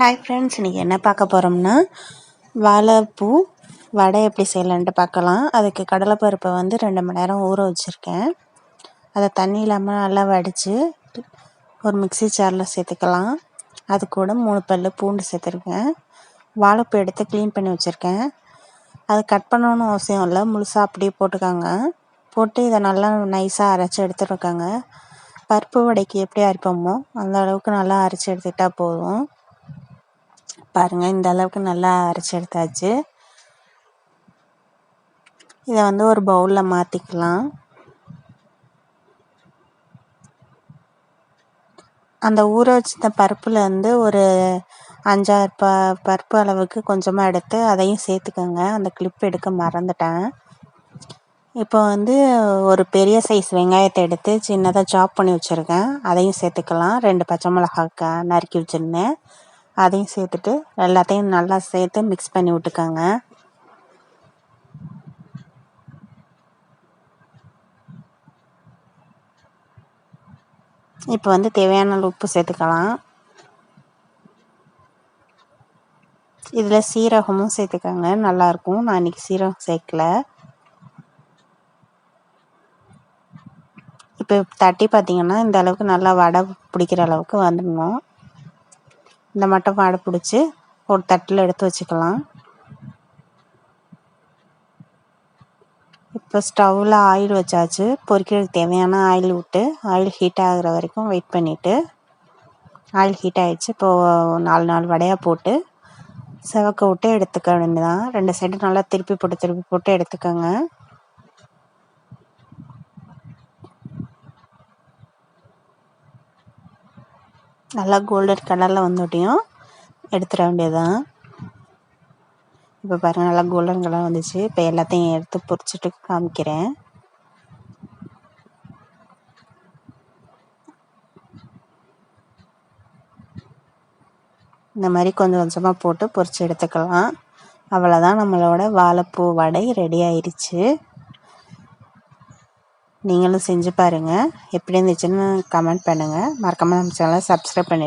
Hi friends இன்றைக்கி என்ன பார்க்க போகிறோம்னா வாழைப்பூ வடை எப்படி செய்யலான்ட்டு பார்க்கலாம். அதுக்கு கடலைப்பருப்பை வந்து ரெண்டு மணி நேரம் ஊற வச்சுருக்கேன். அதை தண்ணி இல்லாமல் நல்லா வடித்து ஒரு மிக்சி ஜாரில் சேர்த்துக்கலாம். அது கூட மூணு பல் பூண்டு சேர்த்துருக்கேன். வாழைப்பூ எடுத்து க்ளீன் பண்ணி வச்சுருக்கேன். அதை கட் பண்ணணும்னு அவசியம் இல்லை முழுசாக அப்படியே போட்டுக்காங்க. போட்டு இதை நல்லா நைஸாக அரைச்சி எடுத்துருக்காங்க பருப்பு வடைக்கு எப்படி அரைப்போமோ அந்த அளவுக்கு நல்லா அரைச்சி எடுத்துக்கிட்டால் போதும். பாருங்கள் இந்த அளவுக்கு நல்லா அரைச்சி எடுத்தாச்சு. இதை வந்து ஒரு பவுலில் மாற்றிக்கலாம் அந்த ஊற வச்சிருந்த பருப்பில் வந்து ஒரு அஞ்சாறு ப பருப்பு அளவுக்கு கொஞ்சமாக எடுத்து அதையும் சேர்த்துக்கோங்க. அந்த கிளிப் எடுக்க மறந்துட்டேன். இப்போ வந்து ஒரு பெரிய சைஸ் வெங்காயத்தை எடுத்து சின்னதாக சாப் பண்ணி வச்சுருக்கேன். அதையும் சேர்த்துக்கலாம். ரெண்டு பச்சை மிளகாக்க நறுக்கி வச்சுருந்தேன். அதையும் சேர்த்துட்டு எல்லாத்தையும் நல்லா சேர்த்து மிக்ஸ் பண்ணி விட்டுக்கோங்க. இப்போ வந்து தேவையான உப்பு சேர்த்துக்கலாம். இதில் சீரகமும் சேர்த்துக்கோங்க. நல்லாயிருக்கும். நான் இன்றைக்கி சீரகம் சேர்க்கல. இப்போ தட்டி பார்த்திங்கன்னா இந்த அளவுக்கு நல்லா வடை பிடிக்கிற அளவுக்கு வந்துடணும். இந்த மட்டை வாடை பிடிச்சி ஒரு தட்டில் எடுத்து வச்சுக்கலாம். இப்போ ஸ்டவ்வில் ஆயில் வச்சாச்சு. பொரிக்கிறதுக்கு தேவையான ஆயில் விட்டு ஆயில் ஹீட் ஆகிற வரைக்கும் வெயிட் பண்ணிவிட்டு ஆயில் ஹீட் ஆகிடுச்சு இப்போது நாலு நாலு வடையாக போட்டு செவக்க விட்டு எடுத்துக்க வேண்டியதான் ரெண்டு சைடும் நல்லா திருப்பி போட்டு திருப்பி போட்டு எடுத்துக்கோங்க. நல்லா கோல்டன் கலரில் வந்துட்டியும் எடுத்துட வேண்டியதுதான். இப்போ பாருங்கள் நல்லா கோல்டன் கலர் வந்துச்சு. இப்போ எல்லாத்தையும் எடுத்து பொறிச்சிட்டு காமிக்கிறேன். இந்த மாதிரி கொஞ்சம் கொஞ்சமாக போட்டு பொறிச்சு எடுத்துக்கலாம். அவ்வளோதான் நம்மளோட வாழைப்பூ வடை ரெடி ஆயிடுச்சு நீங்களும் செஞ்சு பாருங்கள் எப்படி இருந்துச்சுன்னு கமெண்ட் பண்ணுங்கள் மறக்காமல் நம்ம சேனலை சப்ஸ்கிரைப் பண்ணி